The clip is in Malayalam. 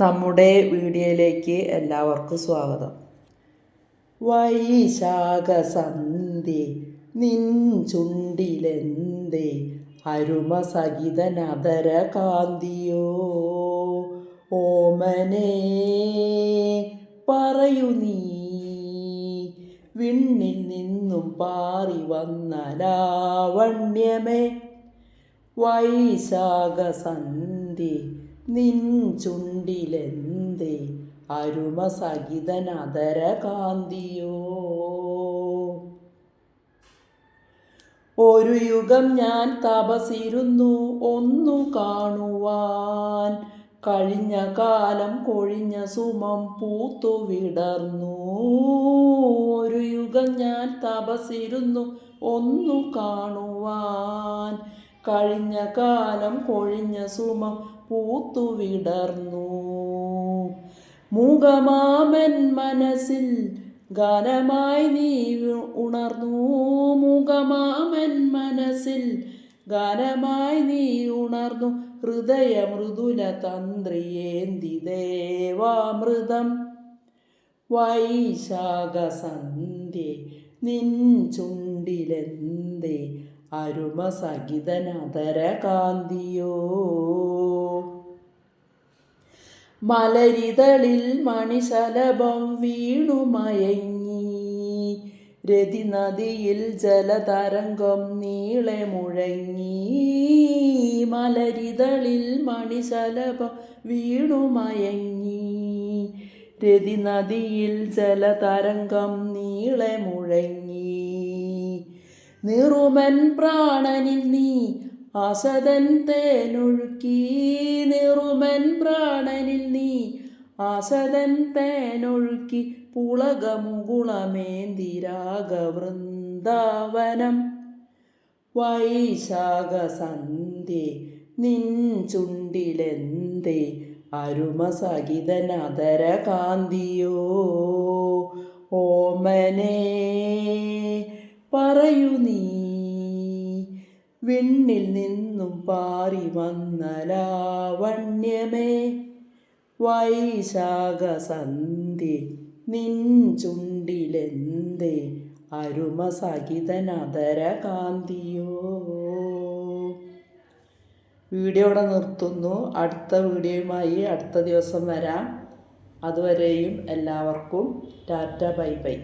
നമ്മുടെ വീഡിയോയിലേക്ക് എല്ലാവർക്കും സ്വാഗതം. വൈശാഖ സന്ധി നിൻ ചുണ്ടിലെന്തേ? അരുമ സഹിതനതര കാന്തിയോ ഓമനേ പറയൂ നീ. വിണ്ണിൽ നിന്നും പാറി വന്ന ലാവണ്യമേ. വൈശാഖ സന്ധ്യ നിൻ ചുണ്ടിലെന്തേ അരുമ സഹിതനതര കാന്തിയോ ഒരു യുഗം ഞാൻ തപസിരുന്നു ഒന്നു കാണുവാൻ. കഴിഞ്ഞ കാലം കൊഴിഞ്ഞ സുമം പൂത്തു വിടർന്നു. ഒരു യുഗം ഞാൻ തപസിരുന്നു ഒന്നു കാണുവാൻ. കഴിഞ്ഞ കാലം കൊഴിഞ്ഞ സുമം പൂത്തു വിടർന്നു മുഖമാമൻ മനസ്സിൽ ഗാനമായി നീ ഉണർന്നു. മൂകമാമൻ മനസ്സിൽ ഗാനമായി നീ ഉണർന്നു. ഹൃദയ മൃദുല തന്ത്രിയേന്തി ദേവാമൃതം. വൈശാഖസന്ധ്യ നിൻ ചുണ്ടിലെന്തേ അരുമസഹിതനതര കാന്തിയോ മലരിതളിൽ മണിശലഭം വീണുമയങ്ങി രതി നദിയിൽ ജലതരംഗം നീളെ മുഴങ്ങി. മലരിതളിൽ മണിശലഭം വീണുമയങ്ങി രതി നദിയിൽ ജലതരംഗം നീളെ മുഴങ്ങി. നിറുമൻ പ്രാണനിൽ നീ ആശതൻ തേനൊഴുക്കി നിറുമൻ പ്രാണനിൽ നീ. ആശതൻ തേനൊഴുക്കി പുളകമുകുളമേന്തിരാഗവൃന്ദാവനം. വൈശാഖ സന്ധ്യ നിൻ ചുണ്ടിലെന്തേ അരുമ സഹിതനതര കാന്തിയോ ഓമനേ പറയൂ നീ വിണ്ണിൽ നിന്നും പാറി വന്ന ലാവണ്യമേ വൈശാഖ സന്ധി നിൻ ചുണ്ടിലെന്തേ? അരുമ സഹിതനതര കാന്തിയോ വീഡിയോ ഇവിടെ നിർത്തുന്നു. അടുത്ത വീഡിയോയുമായി അടുത്ത ദിവസം വരാം. അതുവരെയും എല്ലാവർക്കും ടാറ്റ ബൈ ബൈ.